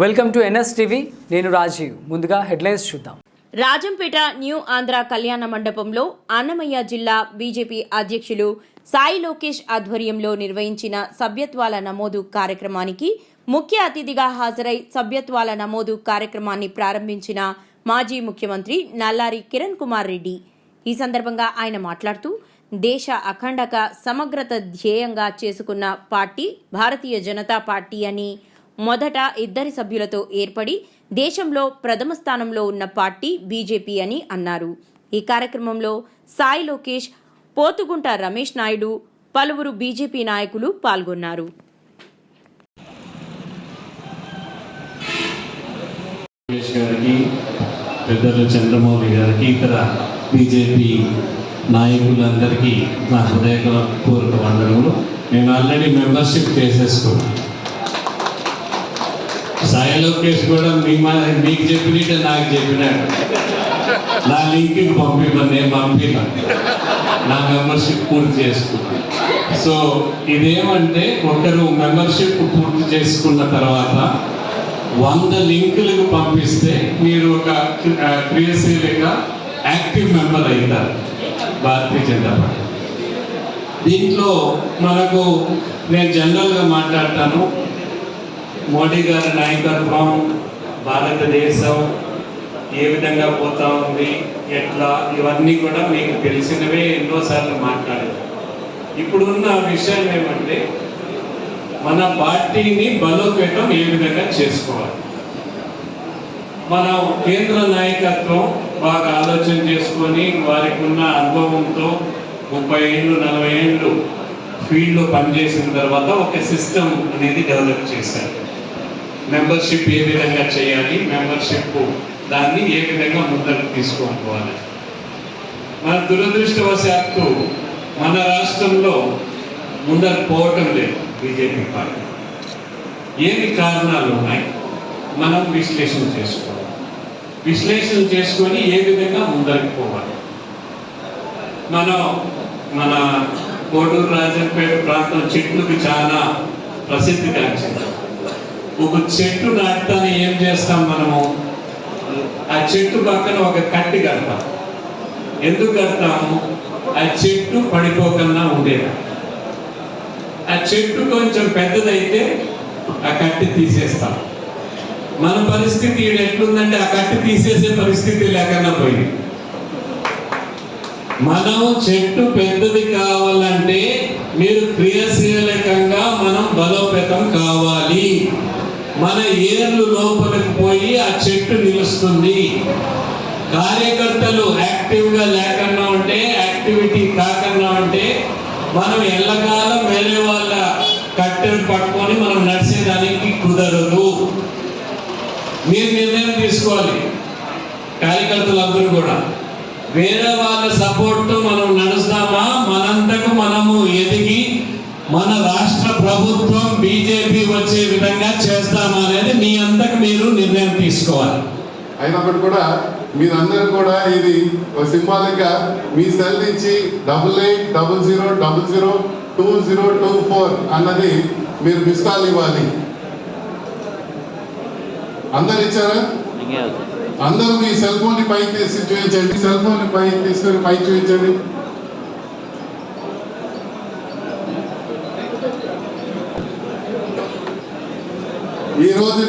Welcome to NS TV. నేను రాజీవ్. ముందుగా headlines చూద్దాం. రాజంపేట న్యూ ఆంధ్ర కళ్యాణ మండపంలో అన్నమయ్య జిల్లా బీజేపీ అధ్యక్షులు సాయి లోకేష్ ఆధ్వర్యంలో నిర్వహించిన సభ్యత్వాల నమోదు కార్యక్రమానికి ముఖ్య అతిథిగా హాజరై సభ్యత్వాల నమోదు కార్యక్రమాన్ని ప్రారంభించిన మాజీ ముఖ్యమంత్రి నల్లారి కిరణ్ కుమార్ రెడ్డి. ఈ సందర్భంగా ఆయన మాట్లాడుతూ దేశ అఖండక సమగ్రత ధ్యేయంగా చేసుకున్న పార్టీ భారతీయ జనతా పార్టీ అని మొదట ఇద్దరి సభ్యులతో ఏర్పడి దేశంలో ప్రథమ స్థానంలో ఉన్న పార్టీ బీజేపీ అని అన్నారు. ఈ కార్యక్రమంలో సాయి లోకేష్ పోతుగుంట రమేష్ నాయుడు పలువురు బీజేపీ నాయకులు పాల్గొన్నారు. గారికి పెద్దలు చంద్రమౌళి గారికి ఇతర బీజేపీ నాయకులందరికీ నా హృదయపూర్వక వందనములు. నేను ఆల్రెడీ మెంబర్షిప్ చేసేసుకున్నాను సాయి లోకేష్ కూడా మీ మా మీకు చెప్పినట్టే నాకు చెప్పినాడు. నా లింక్కి పంపిమని నేను పంపిన. నా మెంబర్షిప్ పూర్తి చేసుకుంది సో ఇదేమంటే ఒకరు మెంబర్షిప్ పూర్తి చేసుకున్న తర్వాత వంద లింకులకు పంపిస్తే మీరు ఒక ఆ, క్రియాశీలక యాక్టివ్ మెంబర్ అవుతారు భారతీయ జనతా పార్టీ. దీంట్లో మనకు నేను జనరల్గా మాట్లాడతాను. మోడీ గారి నాయకత్వం భారతదేశం ఏ విధంగా పోతా ఉంది ఎట్లా ఇవన్నీ కూడా మీకు తెలిసినవే ఎన్నోసార్లు మాట్లాడారు. ఇప్పుడున్న విషయం ఏమంటే మన పార్టీని బలోపేతం ఏ విధంగా చేసుకోవాలి? మన కేంద్ర నాయకత్వం బాగా ఆలోచన చేసుకొని వారికి ఉన్న అనుభవంతో ముప్పై ఏళ్ళు నలభై ఏళ్ళు ఫీల్డ్లో పనిచేసిన తర్వాత ఒక సిస్టమ్ అనేది డెవలప్ చేశారు. మెంబర్షిప్ ఏ విధంగా చేయాలి మెంబర్షిప్ దాన్ని ఏ విధంగా ముందరకు తీసుకొని పోవాలి మన దురదృష్టవశాత్తు మన రాష్ట్రంలో ముందరకు పోవటం లేదు బీజేపీ పార్టీ. ఏమి కారణాలు ఉన్నాయి? మనం విశ్లేషణ చేసుకోవాలి. విశ్లేషణ చేసుకొని ఏ విధంగా ముందరికి పోవాలి? మనం మన కోడూరు రాజంపేట ప్రాంతం చెట్లకు చాలా ప్రసిద్ధి కాంచింది ఒక చెట్టు నాటుతానే ఏం చేస్తాం మనము? ఆ చెట్టు పక్కన ఒక కట్టి కడతాం. ఎందుకు కడతాము? ఆ చెట్టు పడిపోకుండా ఉండేది. ఆ చెట్టు కొంచెం పెద్దదైతే ఆ కట్టి తీసేస్తాం. మన పరిస్థితి ఎట్లుందంటే ఆ కట్టి తీసేసే పరిస్థితి లేకుండా పోయింది. మనం చెట్టు పెద్దది కావాలంటే మీరు క్రియాశీలకంగా మనం బలోపేతం కావాలి. మన ఏర్లు లోపలికి పోయి ఆ చెట్టు నిలుస్తుంది. కార్యకర్తలు యాక్టివ్గా లేకుండా ఉంటే యాక్టివిటీ కాకుండా ఉంటే మనం ఎల్లకాలం వేరే వాళ్ళ కట్టెలు పట్టుకొని మనం నడిచేదానికి కుదరదు. మీరు నిర్ణయం తీసుకోవాలి. కార్యకర్తలందరూ కూడా. వేరే వాళ్ళ సపోర్ట్తో మనం నడుస్తామా? మనంతకు మనము ఎదిగి మన రాష్ట్ర ప్రభుత్వం బీజేపీ వచ్చే విధంగా చేస్తామా అనేది మీ అంతకు మీరు నిర్ణయం తీసుకోవాలి. అయినప్పటికీ కూడా మీరందరూ కూడా ఇది ఒక సింబాలిక్గా మీ సెల్ నుంచి double eight double zero double zero two zero two four అన్నది మీరు మిస్ కాల్ ఇవ్వాలి. అందరు ఇచ్చారా. అందరూ మీ సెల్ ఫోన్ని పైకి తీసి చూపించండి. సెల్ ఫోన్ని పైకి తీసుకొని పైకి చూపించండి. ఈ రోజు